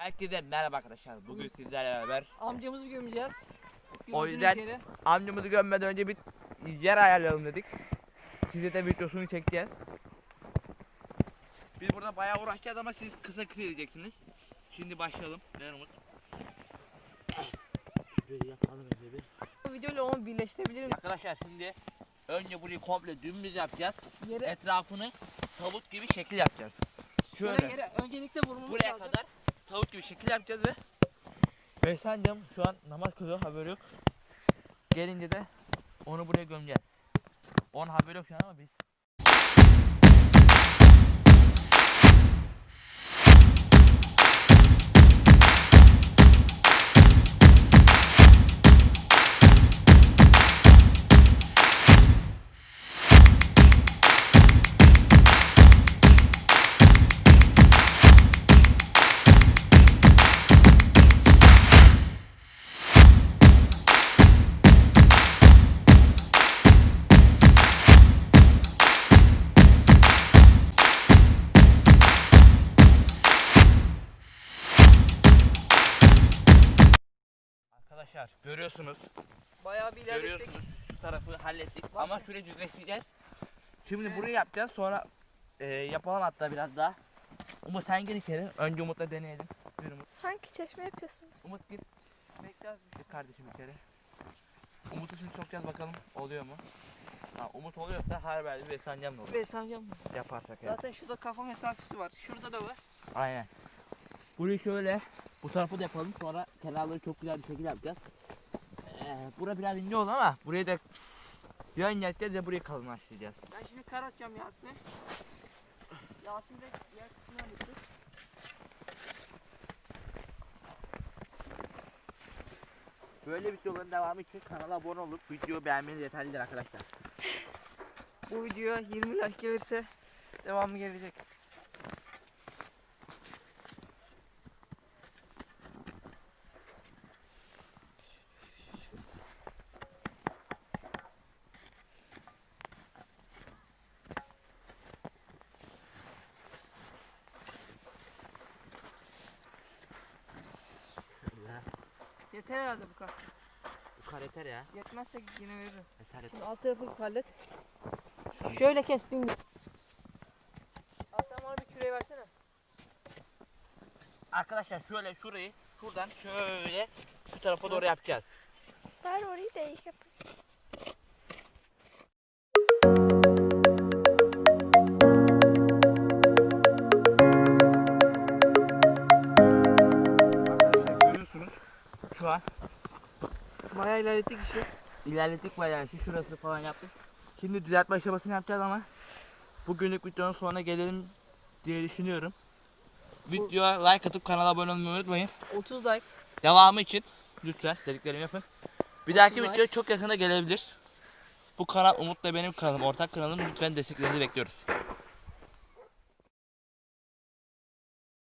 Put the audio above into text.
Herkese merhaba arkadaşlar. Bugün sizlerle beraber Amcamızı gömeceğiz. O yüzden- yere. amcamızı gömmeden önce bir yer ayarlayalım dedik. Size de videosunu çekeceğiz. Biz burada bayağı uğraşacağız ama siz kısa kısa izleyeceksiniz. Şimdi başlayalım. Ver Umut. Böyle yapalım önce bir. Bu videoyla onu birleştirebilirim. Arkadaşlar şimdi önce burayı komple dümdüz yapacağız. Yere, Etrafını tavuk gibi şekil yapacağız. Şöyle. yere öncelikle vurmamız Buraya lazım. kadar tavuk gibi şekil yapacağız ve Behsancığım şu an namaz kılıyor haberi yok. Gelince de onu buraya gömeceğiz. Onun haberi yok şu an ama biz. Arkadaşlar görüyorsunuz. Bayağı bir ilerlettik. Görüyorsunuz. Şu tarafı hallettik Bak ama şurayı düzleştireceğiz. Şimdi burayı yapacağız sonra e, yapalım hatta biraz daha. Umut sen gir içeri. Önce Umut'la deneyelim. Buyur Umut. Sanki çeşme yapıyorsunuz. Umut gir. Bekler bir Gir kardeşim içeri. Umut'u şimdi sokacağız bakalım oluyor mu? Ha, Umut oluyorsa Harber'de ve Sancam da olur. Ve amcam. Yaparsak yani. Zaten şurada kafa mesafesi var. Şurada da var. Aynen. Burayı şöyle bu tarafı da yapalım sonra kenarları çok güzel bir şekilde yapacağız. Ee, bura biraz ince oldu ama burayı da ya incelteceğiz ya burayı kalınlaştıracağız. Ben şimdi kar atacağım Yasin'e. Yasin de diğer kısmını halletti. Böyle videoların devamı için kanala abone olup videoyu beğenmeniz yeterlidir arkadaşlar. Bu videoya 20 like gelirse devamı gelecek. Yeter herhalde bu kadar. Bu kar yeter ya. Yetmezse yine veririm. Yeter yeter. Şimdi alt tarafı hallet. Şöyle kestim. Sen bana bir küreği versene. Arkadaşlar şöyle şurayı şuradan şöyle şu tarafa doğru yapacağız. Ver orayı değiş yap. An Bayağı ilerlettik işi. ilerlettik bayağı şu şurası falan yaptık. Şimdi düzeltme aşamasını yapacağız ama bugünlük videonun sonuna gelelim diye düşünüyorum. Videoya like atıp kanala abone olmayı unutmayın. 30 like. Devamı için lütfen dediklerimi yapın. Bir dahaki like. video çok yakında gelebilir. Bu kanal Umut'la benim kanalım, ortak kanalım. Lütfen desteklerinizi bekliyoruz.